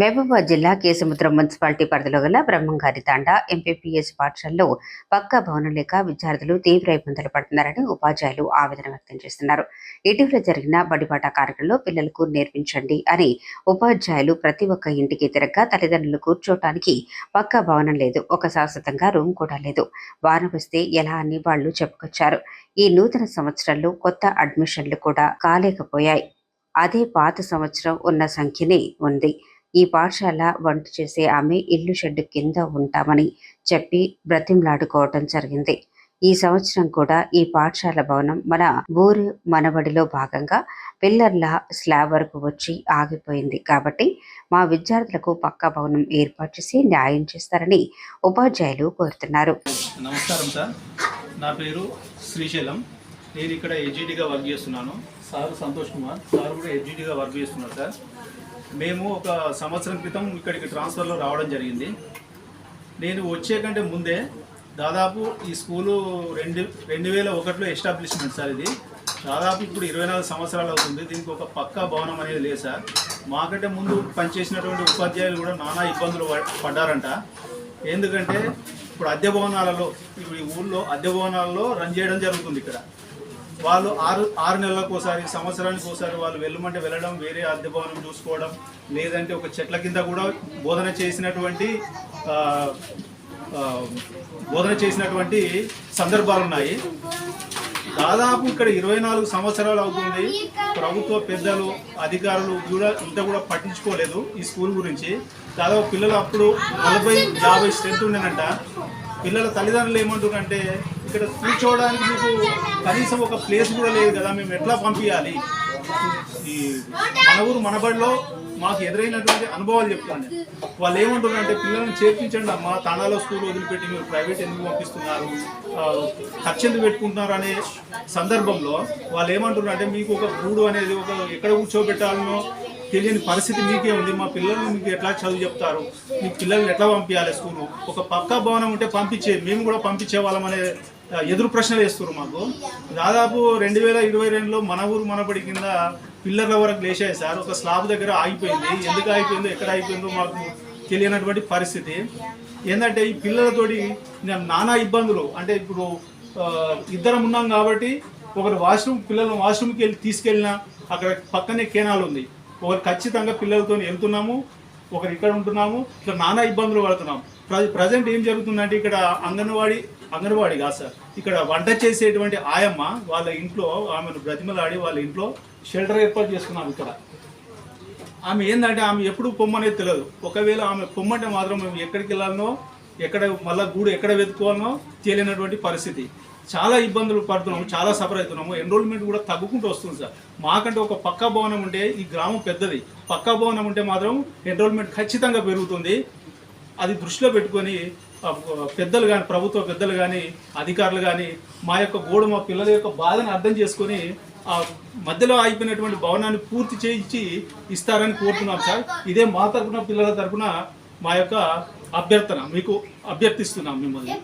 మహబూబాద్ జిల్లా కేసముద్రం మున్సిపాలిటీ పరిధిలో గల బ్రహ్మంగారి తాండా ఎంపీపీఎస్ పాఠశాలలో పక్కా భవనం లేక విద్యార్థులు తీవ్ర ఇబ్బందులు పడుతున్నారని ఉపాధ్యాయులు ఆవేదన వ్యక్తం చేస్తున్నారు. ఇటీవల జరిగిన బడిపాట కార్యక్రమంలో పిల్లలకు నేర్పించండి అని ఉపాధ్యాయులు ప్రతి ఒక్క ఇంటికి తిరగగా తల్లిదండ్రులు కూర్చోటానికి పక్కా భవనం లేదు ఒక శాశ్వతంగా రూమ్ కూడా లేదు. వారం వస్తే ఎలా అని వాళ్ళు చెప్పుకొచ్చారు. ఈ నూతన సంవత్సరంలో కొత్త అడ్మిషన్లు కూడా కాలేకపోయాయి. అదే పాత సంవత్సరం ఉన్న సంఖ్యనే ఉంది. ఈ పాఠశాల వంట చేసే ఆమె ఇల్లు షెడ్ కింద ఉంటామని చెప్పి బ్రతిమలాడుకోవటం జరిగింది. ఈ సంవత్సరం కూడా ఈ పాఠశాల భవనం మన ఊరు మనబడిలో భాగంగా పిల్లర్ల స్లాబ్ వరకు వచ్చి ఆగిపోయింది. కాబట్టి మా విద్యార్థులకు పక్కా భవనం ఏర్పాటు చేసి న్యాయం చేస్తారని ఉపాధ్యాయులు కోరుతున్నారు. నమస్కారం సార్. నా పేరు శ్రీశైలం. నేను ఇక్కడ హెచ్జిడిగా వర్క్ చేస్తున్నాను. సార్ సంతోష్ కుమార్. సార్ కూడా హెచ్జిడిగా వర్క్ చేస్తున్నారు సార్. మేము ఒక సంవత్సరం క్రితం ఇక్కడికి ట్రాన్స్ఫర్లో రావడం జరిగింది. నేను వచ్చే కంటే ముందే దాదాపు ఈ స్కూలు రెండు రెండు వేల ఒకటిలో ఎస్టాబ్లిష్మెంట్ సార్ ఇది. దాదాపు ఇప్పుడు ఇరవై నాలుగు సంవత్సరాలు అవుతుంది. దీనికి ఒక పక్కా భవనం అనేది లేదు సార్. మాకంటే ముందు పనిచేసినటువంటి ఉపాధ్యాయులు కూడా నానా ఇబ్బందులు పడ్డారంట. ఎందుకంటే ఇప్పుడు అద్దె భవనాలలో ఇప్పుడు ఈ ఊళ్ళో అద్దె భవనాలలో రన్ చేయడం జరుగుతుంది ఇక్కడ. వాళ్ళు ఆరు ఆరు నెలలకు ఒకసారి సంవత్సరానికి ఒకసారి వాళ్ళు వెళ్ళమంటే వెళ్ళడం వేరే అద్దె భవనం చూసుకోవడం లేదంటే ఒక చెట్ల కింద కూడా బోధన చేసినటువంటి బోధన చేసినటువంటి సందర్భాలు ఉన్నాయి. దాదాపు ఇక్కడ ఇరవై నాలుగు సంవత్సరాలు అవుతుంది. ప్రభుత్వ పెద్దలు అధికారులు కూడా ఇంత కూడా పట్టించుకోలేదు ఈ స్కూల్ గురించి. దాదాపు పిల్లలు అప్పుడు నలభై యాభై స్ట్రెంత్ ఉండేనంట పిల్లల తల్లిదండ్రులు ఏమంటారంటే ఇక్కడ కూర్చోవడానికి మీకు కనీసం ఒక ప్లేస్ కూడా లేదు కదా మేము ఎట్లా పంపించాలి ఈ మన ఊరు మనబడిలో మాకు ఎదురైనటువంటి అనుభవాలు చెప్తాను. వాళ్ళు ఏమంటున్నారంటే పిల్లల్ని చేర్పించండి అమ్మా తానాలో స్కూల్ వదిలిపెట్టి మీరు ప్రైవేట్ ఎందుకు పంపిస్తున్నారు? ఖర్చు ఎందుకు పెట్టుకుంటున్నారు? అనే సందర్భంలో వాళ్ళు ఏమంటున్నారంటే మీకు ఒక గూడు అనేది ఒక ఎక్కడ కూర్చోబెట్టాలనో తెలియని పరిస్థితి మీకే ఉంది. మా పిల్లల్ని మీకు ఎట్లా చదువు చెప్తారు? మీ పిల్లల్ని ఎట్లా పంపించాలి స్కూలు? ఒక పక్కా భవనం ఉంటే పంపించే మేము కూడా పంపించే వాళ్ళం అనే ఎదురు ప్రశ్నలు వేస్తారు మాకు. దాదాపు రెండు వేల ఇరవై రెండులో మన ఊరు మనబడి కింద పిల్లర్ల వరకు లేచాయి సార్. ఒక స్లాబ్ దగ్గర ఆగిపోయింది. ఎందుకు ఆగిపోయిందో ఎక్కడ ఆగిపోయిందో మాకు తెలియనటువంటి పరిస్థితి. ఏంటంటే ఈ పిల్లలతోటి నేను నానా ఇబ్బందులు. అంటే ఇప్పుడు ఇద్దరం ఉన్నాం కాబట్టి ఒకరు వాష్రూమ్ పిల్లలను వాష్రూమ్కి వెళ్ళి తీసుకెళ్ళినా అక్కడ పక్కనే కేనాలు ఉంది. ఒకరు ఖచ్చితంగా పిల్లలతో వెళ్తున్నాము. ఒకరు ఇక్కడ ఉంటున్నాము. ఇట్లా నానా ఇబ్బందులు పడుతున్నాం. ప్రజెంట్ ఏం జరుగుతుందంటే ఇక్కడ అంగన్వాడీ అంగన్వాడీ కాదు సార్. ఇక్కడ వంట చేసేటువంటి ఆయమ్మ వాళ్ళ ఇంట్లో ఆమెను బ్రతిమలాడి వాళ్ళ ఇంట్లో షెల్టర్ ఏర్పాటు చేసుకున్నాం ఇక్కడ. ఆమె ఏంటంటే ఆమె ఎప్పుడు పొమ్మనేది తెలియదు. ఒకవేళ ఆమె పొమ్మంటే మాత్రం మేము ఎక్కడికి వెళ్ళాలనో ఎక్కడ మళ్ళా గూడు ఎక్కడ వెతుకోవాలనో తెలియనటువంటి పరిస్థితి. చాలా ఇబ్బందులు పడుతున్నాము చాలా సఫర్ అవుతున్నాము. ఎన్రోల్మెంట్ కూడా తగ్గుకుంటూ వస్తుంది సార్. మాకంటే ఒక పక్కా భవనం ఉంటే ఈ గ్రామం పెద్దది. పక్కా భవనం ఉంటే మాత్రం ఎన్రోల్మెంట్ ఖచ్చితంగా పెరుగుతుంది. అది దృష్టిలో పెట్టుకొని పెద్దలు కానీ ప్రభుత్వ పెద్దలు కానీ అధికారులు కానీ మా యొక్క గోడు మా పిల్లల యొక్క బాధను అర్థం చేసుకొని ఆ మధ్యలో ఆగిపోయినటువంటి భవనాన్ని పూర్తి చేయించి ఇస్తారని కోరుతున్నాం సార్. ఇదే మా తరపున పిల్లల తరఫున మా యొక్క అభ్యర్థన మీకు అభ్యర్థిస్తున్నాం మిమ్మల్ని.